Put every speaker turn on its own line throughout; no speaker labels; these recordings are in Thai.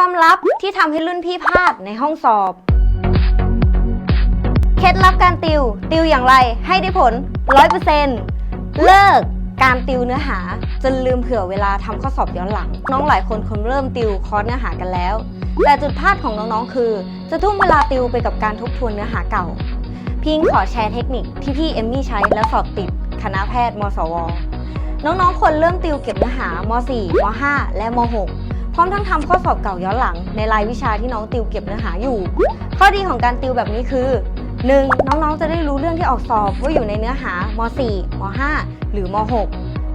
ความลับที่ทำให้รุ่นพี่พลาดในห้องสอบ เคล็ดลับการติว ติวอย่างไรให้ได้ผล 100%เลิกการติวเนื้อหาจนลืมเผื่อเวลาทำข้อสอบย้อนหลัง น้องหลายคนคนเริ่มติวคอร์สเนื้อหากันแล้ว แต่จุดพลาดของน้องๆคือ จะทุ่มเวลาติวไปกับการทบทวนเนื้อหาเก่า พิงขอแชร์เทคนิคที่พี่เอมมี่ใช้และสอบติดคณะแพทย์มสว น้องๆควรเริ่มติวเก็บเนื้อหาม .4 ม .5 และม .6 พร้อมทั้งทำข้อสอบเก่าย้อนหลังในรายวิชาที่น้องติวเก็บเนื้อหาอยู่ ข้อดีของการติวแบบนี้คือ 1. น้องๆ จะได้รู้เรื่องที่ออกสอบว่าอยู่ในเนื้อหาม .4 ม .5 หรือม .6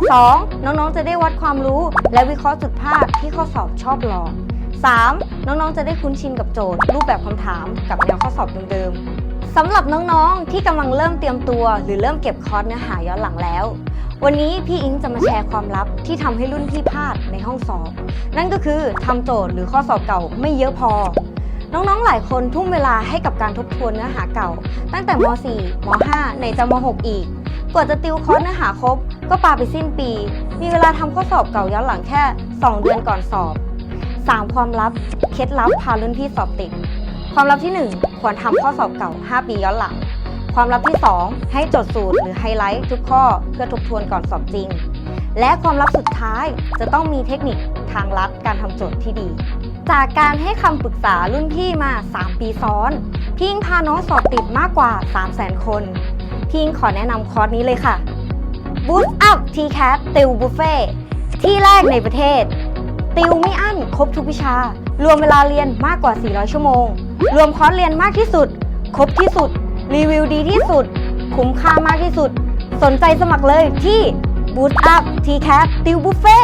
2. น้องๆ จะได้วัดความรู้ และวิเคราะห์จุดพลาดที่ข้อสอบชอบหลอก 3. น้องๆ จะได้คุ้นชินกับโจทย์ รูปแบบคำถามกับแนวข้อสอบเดิมๆสำหรับน้องๆ ที่กำลังเริ่มเตรียมตัว หรือเริ่มเก็บคอร์สเนื้อหาย้อนหลังแล้ว วันนี้พี่อิงจะมาแชร์ความลับที่ทำให้รุ่นพี่พลาดในห้องสอบ นั่นก็คือทำโจทย์หรือข้อสอบเก่าไม่เยอะพอ น้องๆ หลายคนทุ่มเวลาให้กับการทบทวนเนื้อหาเก่า ตั้งแต่ม .4 ม .5 ในจะม .6 อีกกว่าจะติวคอร์สเนื้อหาครบ ก็ปาไปสิ้นปี มีเวลาทำข้อสอบเก่าย้อนหลังแค่ 2 เดือนก่อนสอบ 3 ความลับ เคล็ดลับพารุ่นพี่สอบติด ความลับที่ 1 ควรทำข้อสอบเก่า 5 ปีย้อนหลัง ความลับที่ 2 ให้จดสูตรหรือไฮไลท์ทุกข้อเพื่อทบทวนก่อนสอบจริง และความลับสุดท้ายจะต้องมีเทคนิคทางลัดการทำโจทย์ที่ดี จากการให้คำปรึกษารุ่นพี่มา 3 ปีซ้อน พี่อิงพาน้องสอบติดมากกว่า 3 0 0 0 0 0 คนพี่อิงขอแนะนำคอร์สนี้เลยค่ะ Boost Up TCAT ติวบุฟเฟ่ที่แรกในประเทศ ติวไม่อั้นครบทุกวิชา รวมเวลาเรียนมากกว่า 400 ชั่วโมง รวมคอร์สเรียนมากที่สุด ครบที่สุด รีวิวดีที่สุด คุ้มค่ามากที่สุด สนใจสมัครเลยที่ Boot Up TCAT ติวบุฟเฟ่